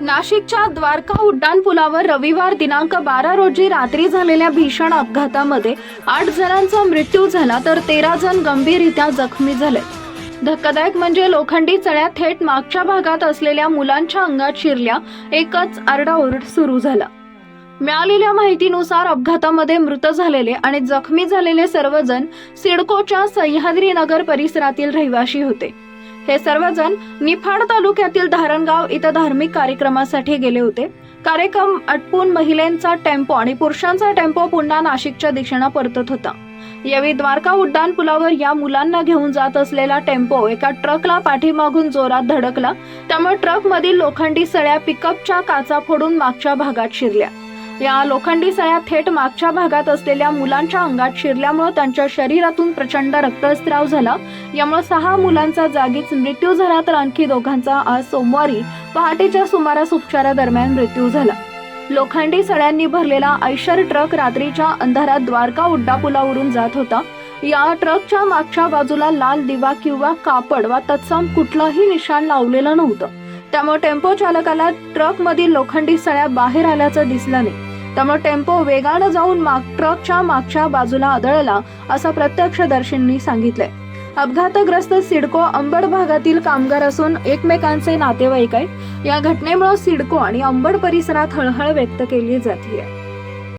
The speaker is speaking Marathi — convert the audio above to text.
नाशिकच्या द्वारका उड्डाण पुलावर रविवार दिनांक बारा रोजी रात्री झालेल्या भीषण अपघातामध्ये आठ जणांचा मृत्यू झाला तर तेरा जण गंभीररित्या जखमी झाले. धक्कादायक म्हणजे लोखंडी चळ्या थेट मागच्या भागात असलेल्या मुलांच्या अंगात शिरल्या एकच आरडाओरड सुरू झाला. मिळालेल्या माहितीनुसार अपघातामध्ये मृत झालेले आणि जखमी झालेले सर्वजण सिडकोच्या सह्याद्री नगर परिसरातील रहिवाशी होते. हे सर्वजण निफाड तालुक्यातील धारणगाव इथं धार्मिक कार्यक्रमासाठी गेले होते. कार्यक्रम अटपून महिलांचा टेम्पो आणि पुरुषांचा टेम्पो पुन्हा नाशिकच्या दिशेनं परतत होता. यावेळी द्वारका उड्डाण पुलावर या मुलांना घेऊन जात असलेला टेम्पो एका ट्रकला पाठीमागून जोरात धडकला. त्यामुळे ट्रकमधील लोखंडी सळ्या पिकअपच्या काचा फोडून मागच्या भागात शिरल्या. या लोखंडी सळ्या थेट मागच्या भागात असलेल्या मुलांच्या अंगात शिरल्यामुळे त्यांच्या शरीरातून प्रचंड रक्तस्त्राव झाला. यामुळे सहा मुलांचा जागीच मृत्यू झाला तर आणखी दोघांचा आज सोमवारी पहाटेच्या सुमारास उपचारादरम्यान मृत्यू झाला. लोखंडी सळ्यांनी भरलेला ऐशर ट्रक रात्रीच्या अंधारात द्वारका उड्डापुलावरून जात होता. या ट्रकच्या मागच्या बाजूला लाल दिवा किंवा कापड वा तत्सम कुठलंही निशाण लावलेलं नव्हतं. त्यामुळे टेम्पो चालकाला ट्रकमधील लोखंडी सळ्या बाहेर आल्याचं दिसलं नाही. त्यामुळे टेम्पो वेगानं जाऊन माग ट्रकच्या मागच्या बाजूला आदळला असं प्रत्यक्षदर्शींनी सांगितलंय. अपघातग्रस्त सिडको अंबड भागातील कामगार असून एकमेकांचे नातेवाईक आहेत. या घटनेमुळे सिडको आणि अंबड परिसरात हळहळ व्यक्त केली जाते